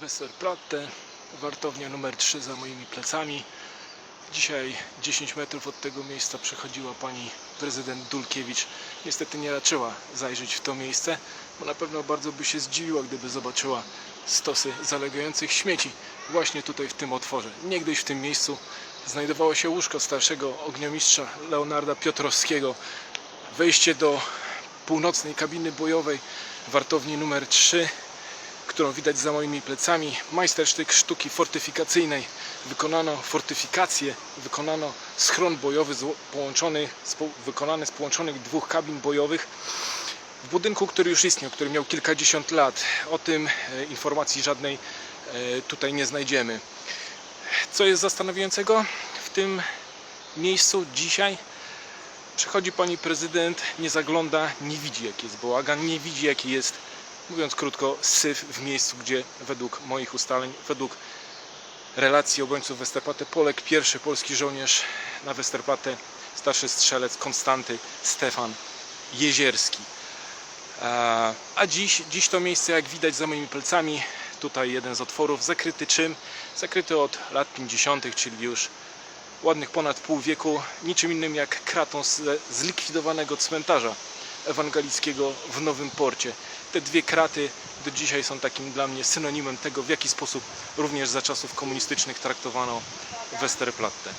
Westerplatte, wartownia numer 3 za moimi plecami. Dzisiaj 10 metrów od tego miejsca przechodziła pani prezydent Dulkiewicz. Niestety nie raczyła zajrzeć w to miejsce, bo na pewno bardzo by się zdziwiła, gdyby zobaczyła stosy zalegających śmieci właśnie tutaj w tym otworze. Niegdyś w tym miejscu znajdowało się łóżko starszego ogniomistrza Leonarda Piotrowskiego. Wejście do północnej kabiny bojowej wartowni numer 3 którą widać za moimi plecami. Majstersztyk sztuki fortyfikacyjnej. Wykonano fortyfikację, wykonano schron bojowy połączony, wykonany z połączonych dwóch kabin bojowych w budynku, który już istniał, który miał kilkadziesiąt lat. O tym e, informacji żadnej e, tutaj nie znajdziemy. Co jest zastanawiającego w tym miejscu dzisiaj? Przychodzi pani prezydent, nie zagląda, nie widzi jaki jest bałagan, nie widzi jaki jest, mówiąc krótko, syf w miejscu, gdzie według moich ustaleń, według relacji obrońców Westerplatte poległ pierwszy polski żołnierz na Westerplatte, starszy strzelec Konstanty Stefan Jezierski. A- dziś, dziś to miejsce, jak widać za moimi plecami, tutaj jeden z otworów, zakryty czym? Zakryty od lat 50., czyli już ładnych ponad pół wieku, niczym innym jak kratą z zlikwidowanego cmentarza ewangelickiego w Nowym Porcie. Te dwie kraty do dzisiaj są takim dla mnie synonimem tego, w jaki sposób również za czasów komunistycznych traktowano Westerplatte.